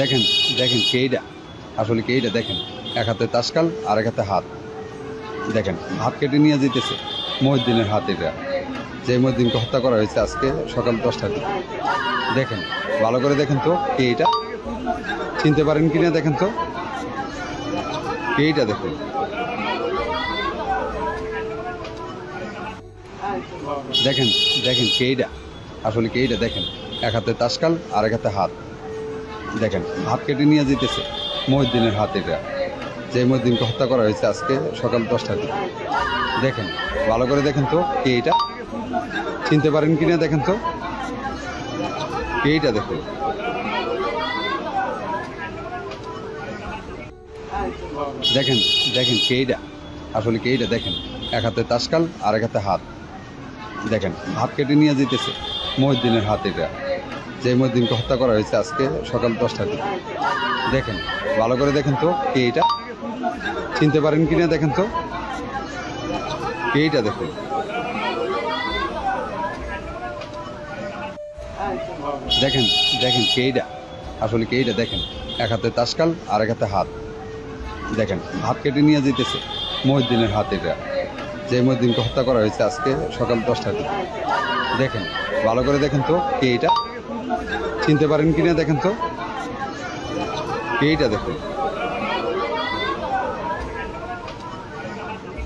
দেখেন দেখেন কে এইটা আসলে কে এইটা দেখেন। এক হাতে তাসকাল আর এক হাতে হাত। দেখেন, হাত কেটে নিয়ে যেতেছে। মহিদ্দিনের হাত এটা। যে মহিদ্দিনকে হত্যা করা হয়েছে আজকে সকাল দশটার দিকে। দেখেন, ভালো করে দেখেন তো কে এইটা চিনতে পারেন কি না দেখেন তো। কে এইটা দেখুন। দেখেন দেখেন কে এইটা আসলে কে এইটা দেখেন। এক হাতে তাসকাল আর এক হাতে হাত। দেখেন, হাত কেটে নিয়ে যেতেছে মহিদ্দিনের হাত এটা। যে মহিদ্দিনকে হত্যা করা হয়েছে আজকে সকাল দশটার দিকে। দেখেন, ভালো করে দেখেন তো কে এইটা চিনতে পারেন কি না দেখেন তো। কে এইটা দেখুন। দেখেন দেখেন কে এইটা আসলে কে এইটা দেখেন। এক হাতে তাসকাল আর এক হাতে হাত। দেখেন, হাত কেটে নিয়ে যেতেছে মহিদ্দিনের হাত এটা। যে মহিদ্দিনকে হত্যা করা হয়েছে আজকে সকাল দশটার দিকে। দেখেন, ভালো করে দেখেন তো কে এইটা চিনতে পারেন কি না দেখেন তো। কে এইটা দেখুন। দেখেন দেখেন কে এইটা আসলে কে এইটা দেখেন। এক হাতে তাসকাল আর এক হাতে হাত। দেখেন, হাত কেটে নিয়ে যেতেছে মহিদ্দিনের হাত এটা। যে মহিদ্দিনকে হত্যা করা হয়েছে আজকে সকাল দশটার দিকে। দেখেন, ভালো করে দেখেন তো কে এইটা চিনতে পারেন কি না দেখেন তো। এইটা দেখুন।